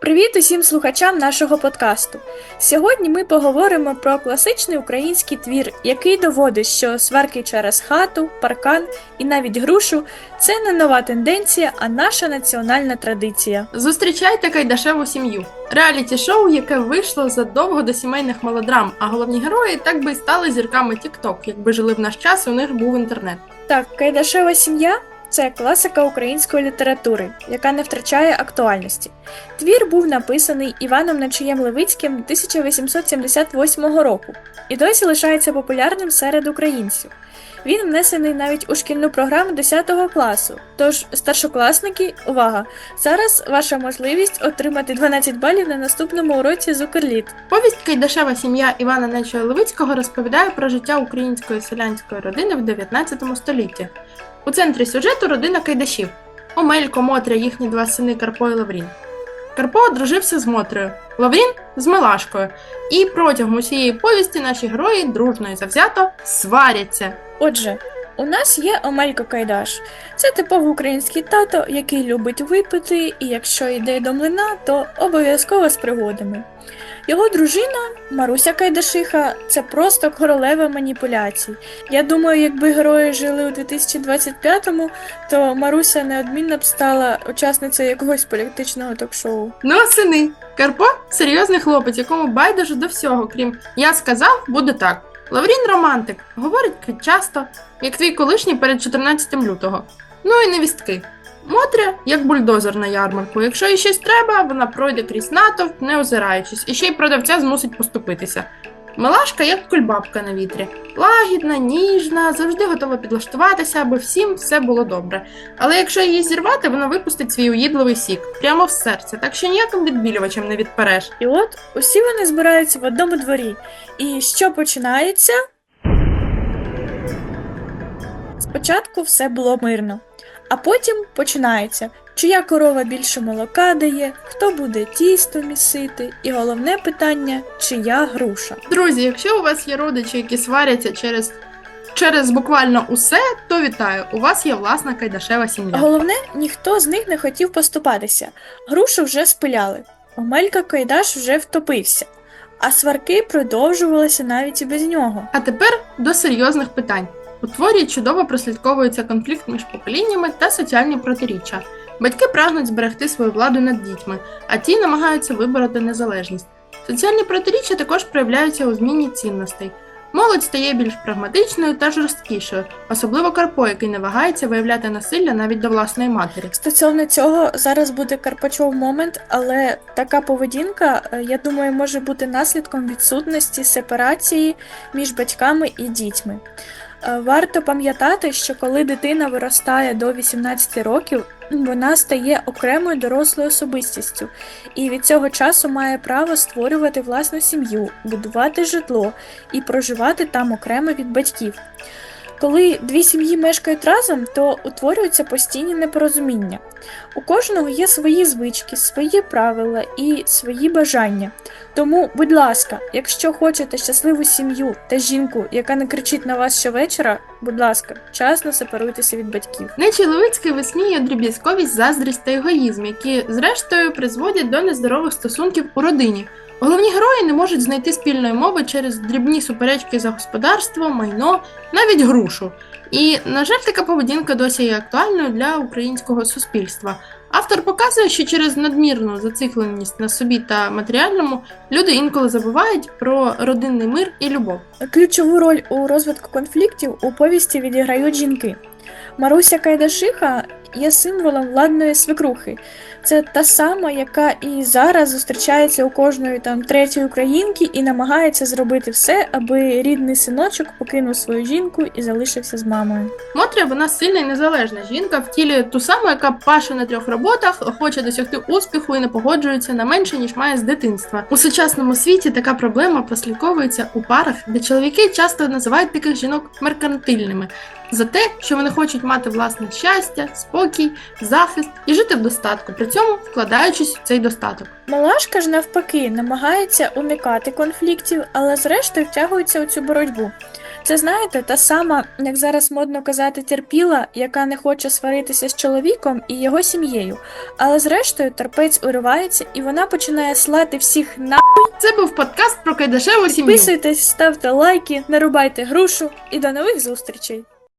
Привіт усім слухачам нашого подкасту. Сьогодні ми поговоримо про класичний український твір, який доводить, що сварки через хату, паркан і навіть грушу це не нова тенденція, а наша національна традиція. Зустрічайте кайдашеву сім'ю. Реаліті-шоу, яке вийшло задовго до сімейних мелодрам, а головні герої так би й стали зірками TikTok, якби жили в наш час і у них був інтернет. Так, Кайдашева сім'я це класика української літератури, яка не втрачає актуальності. Твір був написаний Іваном Начиєм Левицьким 1878 року і досі лишається популярним серед українців. Він внесений навіть у шкільну програму 10 класу. Тож, старшокласники, увага! Зараз ваша можливість отримати 12 балів на наступному уроці з Укрліт. Повість Кайдашева сім'я Івана Нечого Левицького розповідає про життя української селянської родини в 19 столітті. У центрі сюжету родина Кайдашів Омелько, Мотря, їхні два сини Карпо і Лаврін. Карпо одружився з Мотрею, Лаврін з Милашкою, і протягом усієї повісті наші герої дружно і завзято сваряться. Отже, у нас є Омелько Кайдаш. Це типовий український тато, який любить випити, і якщо йде до млина, то обов'язково з пригодами. Його дружина Маруся Кайдашиха це просто королева маніпуляцій. Я думаю, якби герої жили у 2025-му, то Маруся неодмінно б стала учасницею якогось політичного ток-шоу. Ну а сини. Карпо серйозний хлопець, якому байдуже до всього, крім я сказав, буде так. Лаврін романтик, говорить часто, як твій колишній перед 14 лютого. Ну і невістки. Мотря, як бульдозер на ярмарку. Якщо їй щось треба, вона пройде крізь натовп, не озираючись, і ще й продавця змусить поступитися. Милашка, як кульбабка на вітрі, лагідна, ніжна, завжди готова підлаштуватися, аби всім все було добре. Але якщо її зірвати, вона випустить свій уїдливий сік прямо в серце, так що ніяким відбілювачем не відпереш. І от усі вони збираються в одному дворі. І що починається? Спочатку все було мирно, а потім починається, чия корова більше молока дає, хто буде тісто місити, і головне питання, чия груша. Друзі, якщо у вас є родичі, які сваряться через, через буквально усе, то вітаю! У вас є власна кайдашева сім'я. Головне, ніхто з них не хотів поступатися. Грушу вже спиляли. Омелька Кайдаш вже втопився, а сварки продовжувалися навіть і без нього. А тепер до серйозних питань. У творі чудово прослідковується конфлікт між поколіннями та соціальні протиріччя. Батьки прагнуть зберегти свою владу над дітьми, а ті намагаються вибороти незалежність. Соціальні протиріччя також проявляються у зміні цінностей. Молодь стає більш прагматичною та жорсткішою, особливо Карпо, який не вагається виявляти насилля навіть до власної матері. Стосовно цього зараз буде Карпачов момент, але така поведінка, е, я думаю, може бути наслідком відсутності сепарації між батьками і дітьми. Е, Варто пам'ятати, що коли дитина виростає до 18 років, вона стає окремою дорослою особистістю, і від цього часу має право створювати власну сім'ю, будувати житло і проживати там окремо від батьків. Коли дві сім'ї мешкають разом, то утворюються постійні непорозуміння. У кожного є свої звички, свої правила і свої бажання. Тому, будь ласка, якщо хочете щасливу сім'ю та жінку, яка не кричить на вас щовечора, будь ласка, часно сепаруйтеся від батьків. Нечі Левицький висміює дріб'язковість, заздрість та егоїзм, які, зрештою, призводять до нездорових стосунків у родині. Головні герої не можуть знайти спільної мови через дрібні суперечки за господарство, майно, навіть грушу. І, на жаль, така поведінка досі є актуальною для українського суспільства. Автор показує, що через надмірну зацикленість на собі та матеріальному люди інколи забувають про родинний мир і любов. Ключову роль у розвитку конфліктів у повісті відіграють жінки. Маруся Кайдашиха є символом владної свекрухи. Це та сама, яка і зараз зустрічається у кожної там третьої українки і намагається зробити все, аби рідний синочок покинув свою жінку і залишився з мамою. Мотря вона сильна і незалежна жінка, втілює ту саму, яка паше на трьох роботах, хоче досягти успіху і не погоджується на менше, ніж має з дитинства. У сучасному світі така проблема прослідковується у парах, де чоловіки часто називають таких жінок меркантильними за те, що вони хочуть мати власне щастя, спокій, захист і жити в достатку, при цьому вкладаючись в цей достаток. Малашка ж навпаки намагається уникати конфліктів, але зрештою втягується у цю боротьбу. Це знаєте, та сама, як зараз модно казати, терпіла, яка не хоче сваритися з чоловіком і його сім'єю. Але зрештою терпець уривається і вона починає слати всіх на Це був подкаст про кайдашеву сім'ю. підписуйтесь, ставте лайки, нарубайте грушу і до нових зустрічей!